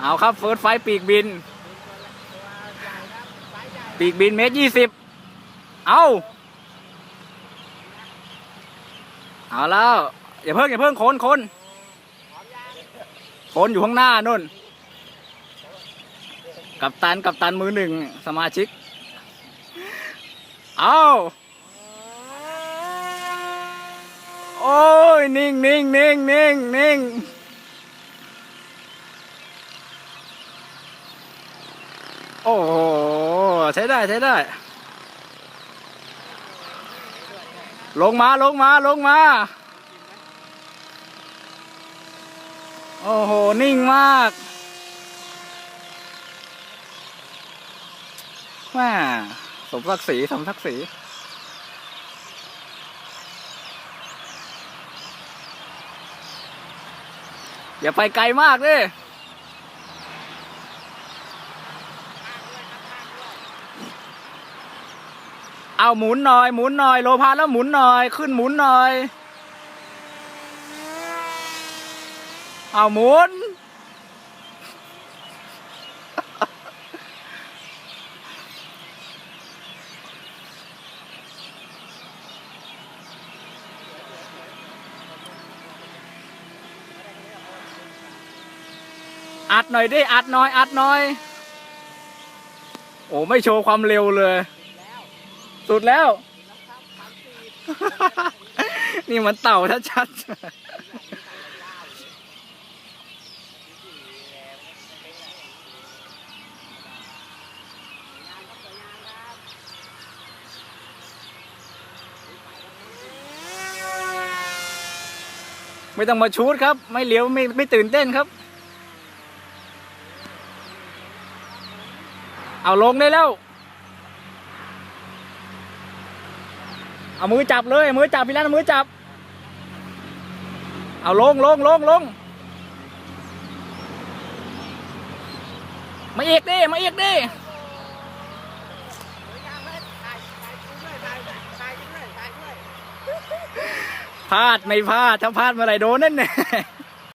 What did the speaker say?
เอาครับเฟิร์สไฟปีกบิน ปีกบินเมตรยี่สิบเอาเอาแล้วอย่าเพิ่งอย่าเพิ่งโคนโคนโคนอยู่ข้างหน้านู่น กับตันกับตันมือหนึ่งสมาชิก เอาโอ้ย นิ่งนิ่งนิ่งนิ่งนิ่ง โอ้โห ใช้ได้ใช้ได้ ลงมาลงมาลงมา โอ้โห นิ่งมากแม่สมศักดิ์ศรีสมศักดิ์ศรีอย่าไปไกลมากดิ เอาหมุนหน่อยหมุนหน่อยโลพาแล้วหมุนหน่อยขึ้นหมุนหน่อย เอาหมุน อัดหน่อยดิอัดหน่อยอัดหน่อย โอ้ไม่โชว์ความเร็วเลย สุดแล้ว นี่มันเต่าชัดไม่ต้องมาชูดครับ ไม่เลี้ยวไม่ไม่ตื่นเต้นครับ เอาลงได้แล้ว เอามือจับเลยมือจับพี่ลันมือจับ เอาลงลงลงลงมาอีกดิมาอีกดิพลาดไม่พลาดถ้าพลาดเมื่อไรโดนนั่นเน่